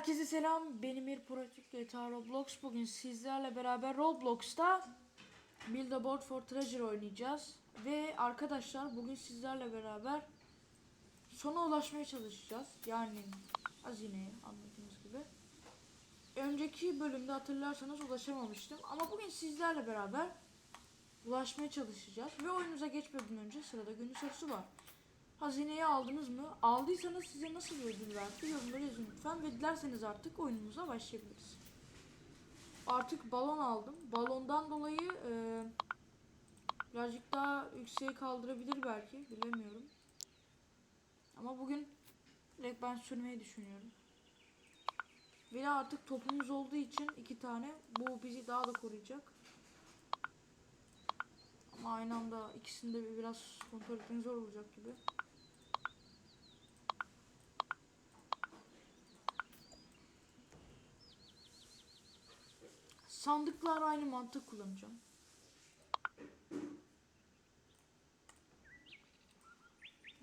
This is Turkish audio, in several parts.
Herkese selam. Benim Bir Pratik GTA Roblox. Bugün sizlerle beraber Roblox'ta Build a Board for Treasure oynayacağız. Ve arkadaşlar bugün sizlerle beraber sona ulaşmaya çalışacağız. Yani hazineye anladığınız gibi. Önceki bölümde hatırlarsanız ulaşamamıştım. Ama bugün sizlerle beraber ulaşmaya çalışacağız. Ve oyunumuza geçmeden önce sırada günün sorusu var. Hazineyi aldınız mı? Aldıysanız size nasıl bir ödül verdi? Yorumlara yazın lütfen ve dilerseniz artık oyunumuza başlayabiliriz. Artık balon aldım. Balondan dolayı e, birazcık daha yükseğe kaldırabilir belki. Bilemiyorum. Ama bugün direkt ben sürmeyi düşünüyorum. Ve artık topumuz olduğu için iki tane bu bizi daha da koruyacak. Ama aynı anda ikisini de biraz kontrol etmek zor olacak gibi. Sandıklar aynı mantık kullanacağım.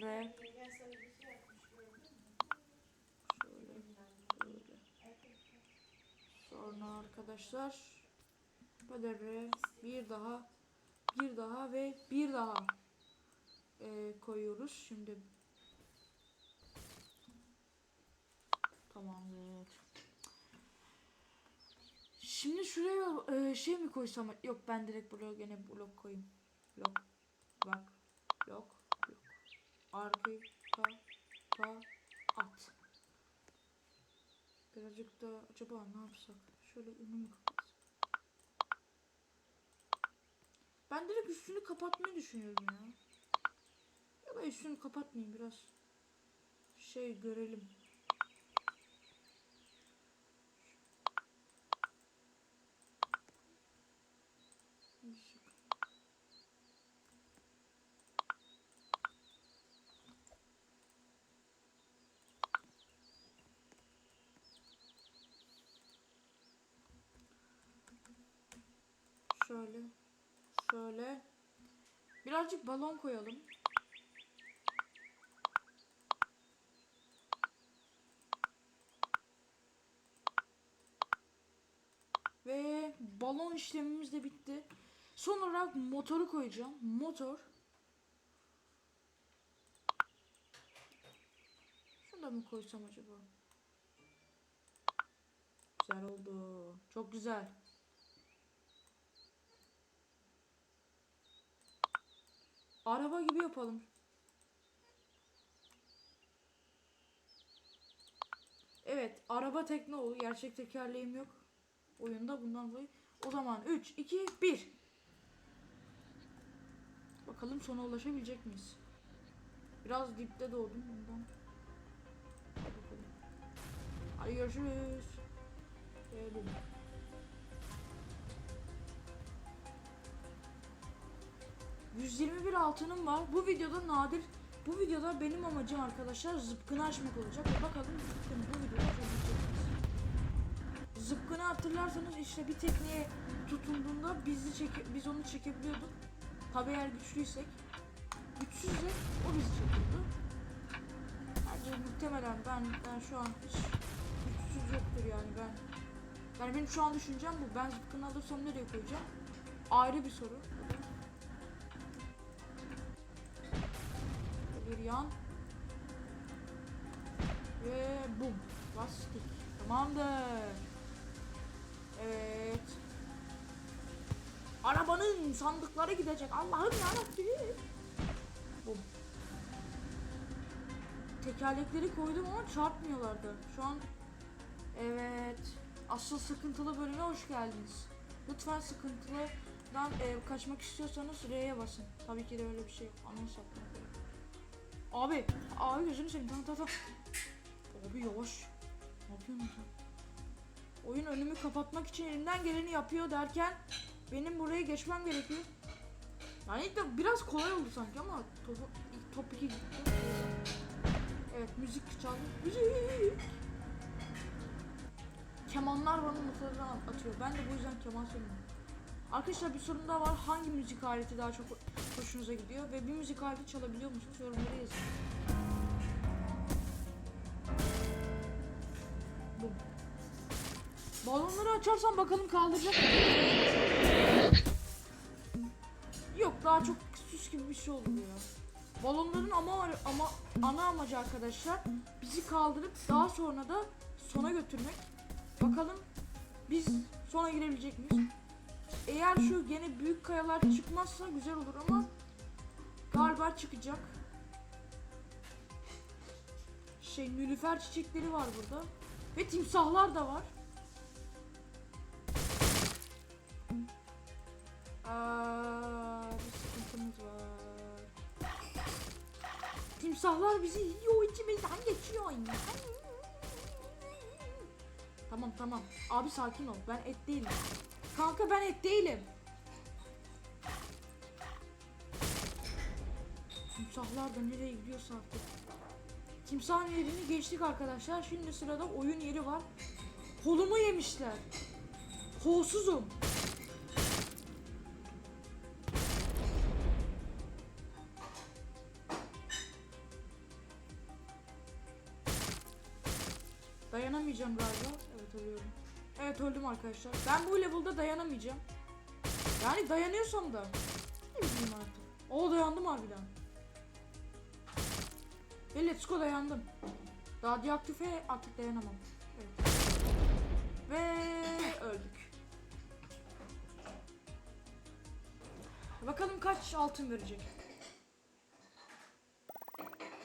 R. Şöyle, böyle. Sonra arkadaşlar böyle R bir daha bir daha ve bir daha e, koyuyoruz. Şimdi tamamdır. Şimdi şuraya e, şey mi koysam? Yok ben direkt buraya gene blok koyayım. Blok. Bak. Blok. Blok. Arka. Ta. Ta. At. Birazcık da acaba ne yapsak? Şöyle önümü kapatsam. Ben direkt üstünü kapatmayı düşünüyorum ya. Ya da üstünü kapatmayayım biraz. Şey görelim. Şöyle. Şöyle. Birazcık balon koyalım. Ve balon işlemimiz de bitti. Son olarak motoru koyacağım. Motor. Şunu da mı koysam acaba? Güzel oldu. Çok güzel. Araba gibi yapalım. Evet, araba tekne olur. Gerçek tekerleğim yok. Oyunda bundan dolayı. O zaman 3, 2, 1. Bakalım sona ulaşabilecek miyiz? Biraz dipte doğdum bundan. Hadi görüşürüz. Ve ...121 altınım var. Bu videoda nadir... Bu videoda benim amacım arkadaşlar zıpkını açmak olacak. Ve bakalım zıpkını bu videoda açabilecek miyiz? Zıpkını hatırlarsanız işte bir tekneye tutunduğunda bizi çeke, biz onu çekebiliyorduk. Tabi eğer güçlüysek. Güçsüzsek o bizi çekiyordu. Bence muhtemelen ben, ben şu an hiç güçsüz yoktur yani ben. Yani benim şu an düşüncem bu. Ben zıpkını alırsam nereye koyacağım? Ayrı bir soru. Yan. Ve bum. Bastık. Tamamdır. Evet. Arabanın sandıkları gidecek. Allah'ım yarabbim. Bum. Tekerlekleri koydum ama çarpmıyorlardı. Şu an evet. Asıl sıkıntılı bölüme hoş geldiniz. Lütfen sıkıntılıdan e, kaçmak istiyorsanız R'ye basın. Tabii ki de öyle bir şey yok. Anons gerek. Abi, abi gözünü seveyim. Tamam tamam. Abi yavaş. Ne yapıyorsun? Oyun önümü kapatmak için elinden geleni yapıyor derken benim buraya geçmem gerekiyor. Yani ilk de biraz kolay oldu sanki ama top, ilk top 2 gitti. Evet müzik çaldı. Müzik. Kemanlar bana notaları atıyor. Ben de bu yüzden keman söylüyorum. Arkadaşlar bir sorun daha var. Hangi müzik aleti daha çok hoşunuza gidiyor? Ve bir müzik aleti çalabiliyor musunuz? Yorumlara yazın. Bu. Balonları açarsam bakalım kaldıracak? Yok daha çok süs gibi bir şey oldu ya. Balonların ama ama ana amacı arkadaşlar bizi kaldırıp daha sonra da sona götürmek. Bakalım biz sona girebilecek miyiz? Eğer şu gene büyük kayalar çıkmazsa güzel olur ama galiba çıkacak. Şey nülüfer çiçekleri var burada ve timsahlar da var. Aa, bir sıkıntımız var. Timsahlar bizi yiyor içimizden geçiyor. Tamam tamam. Abi sakin ol. Ben et değilim. Kanka ben et değilim. Timsahlar da nereye gidiyorsa artık. Timsahın yerini geçtik arkadaşlar. Şimdi sırada oyun yeri var. Kolumu yemişler. Kolsuzum. Dayanamayacağım galiba. Evet ölüyorum. Evet öldüm arkadaşlar. Ben bu level'da dayanamayacağım. Yani dayanıyorsam da. Ne bileyim artık. O dayandım harbiden. Ve let's go dayandım. Radyoaktife artık dayanamam. Evet. Ve öldük. Bakalım kaç altın verecek.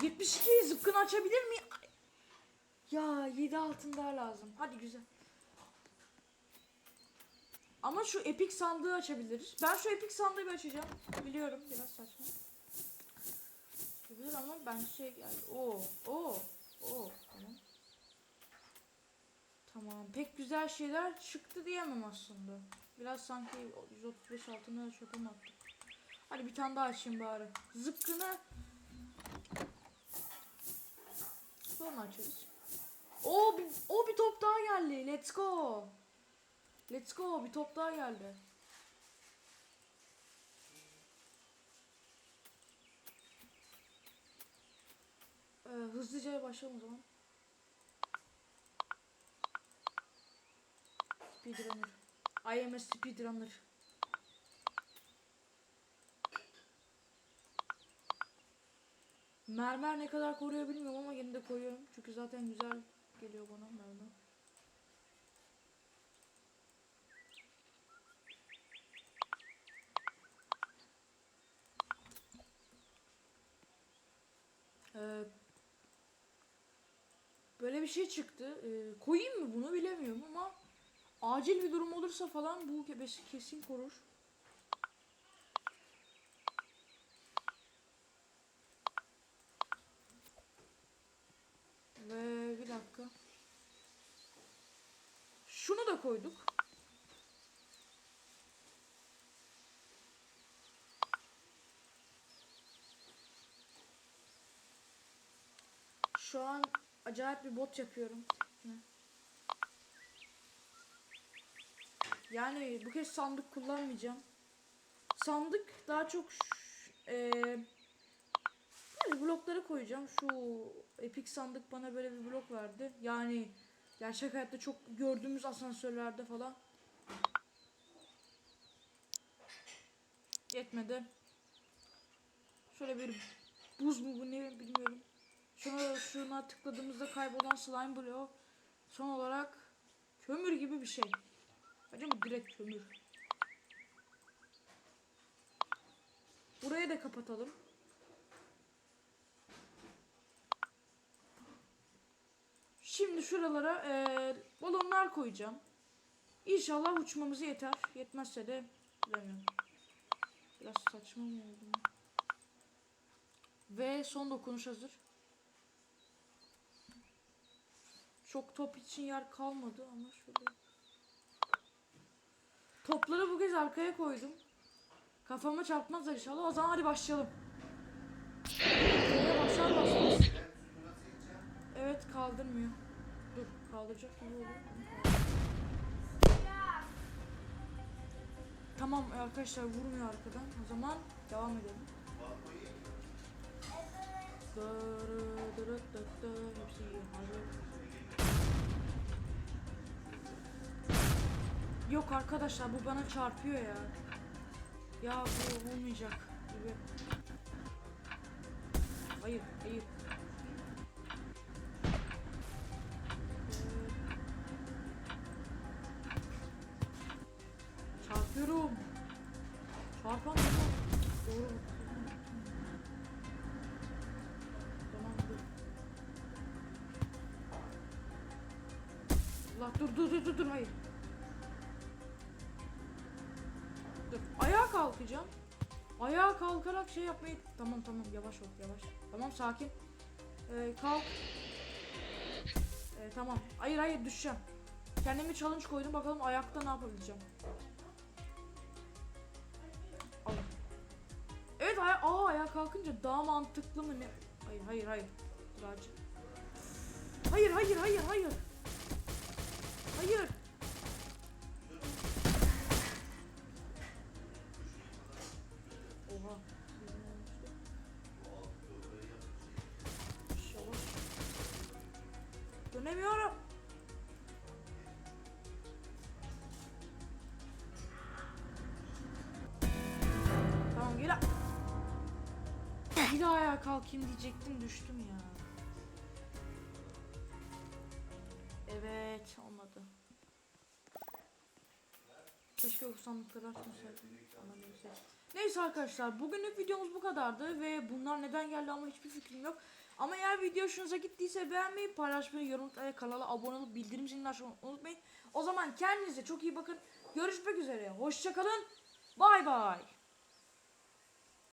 72 zıpkını açabilir miyim? Ya 7 altın daha lazım. Hadi güzel. Ama şu epik sandığı açabiliriz. Ben şu epik sandığı bir açacağım. Biliyorum biraz saçma. Olabilir ama ben şey geldi. Oo, oo, oo. Tamam. Tamam. Pek güzel şeyler çıktı diyemem aslında. Biraz sanki 135 altına çöpe mi attık? Hadi bir tane daha açayım bari. Zıpkını sonra açarız. O bir, o bir top daha geldi. Let's go. Let's go. Bir top daha geldi. Ee, hızlıca başlayalım o zaman. Speedrunner. I am a speedrunner. Mermer ne kadar koruyor bilmiyorum ama yine de koyuyorum. Çünkü zaten güzel geliyor bana mermer. Ee, böyle bir şey çıktı. Ee, koyayım mı bunu bilemiyorum ama acil bir durum olursa falan bu ke- kesin korur. Ve bir dakika. Şunu da koyduk. Şu an acayip bir bot yapıyorum. Yani bu kez sandık kullanmayacağım. Sandık daha çok eee yani koyacağım. Şu epik sandık bana böyle bir blok verdi. Yani gerçek hayatta çok gördüğümüz asansörlerde falan. Yetmedi. Şöyle bir buz mu bu ne bilmiyorum. Şuna, şuna tıkladığımızda kaybolan slime bloğu. Son olarak kömür gibi bir şey. Acaba direkt kömür. Burayı da kapatalım. Şimdi şuralara eee, balonlar koyacağım. İnşallah uçmamızı yeter. Yetmezse de bilemiyorum. Biraz saçma mı oldu? Ve son dokunuş hazır. Çok top için yer kalmadı ama şöyle. Topları bu kez arkaya koydum. Kafama çarpmazlar inşallah. O zaman hadi başlayalım. Evet kaldırmıyor. Dur kaldıracak gibi oluyor. Tamam arkadaşlar vurmuyor arkadan. O zaman devam edelim. Hepsi iyi. Hazır. Yok arkadaşlar bu bana çarpıyor ya. Ya bu olmayacak gibi. Hayır, hayır. Ee, Çarpıyorum. Çarpamıyorum. Doğru. Tamam dur. Allah dur dur dur dur hayır. Ayağa kalkacağım. Ayağa kalkarak şey yapmayı tamam tamam yavaş ol yavaş. Tamam sakin. Ee, kalk. Ee, tamam. Hayır hayır düşeceğim. Kendime challenge koydum bakalım ayakta ne yapabileceğim. Al. Evet aya Aa, ayağa kalkınca daha mantıklı mı ne? Hayır hayır hayır. Acil. Hayır hayır hayır hayır. Hayır. Dönemiyorum. Tamam gel. Bir daha ayağa kalkayım diyecektim düştüm ya. Evet olmadı. Keşke o sandıkları açmasaydım. Ama neyse. Neyse arkadaşlar bugünlük videomuz bu kadardı ve bunlar neden geldi ama hiçbir fikrim yok. Ama eğer video hoşunuza gittiyse beğenmeyi, paylaşmayı, yorum atmayı, kanala abone olup bildirim zilini açmayı unutmayın. O zaman kendinize çok iyi bakın. Görüşmek üzere. Hoşçakalın. Bay bay.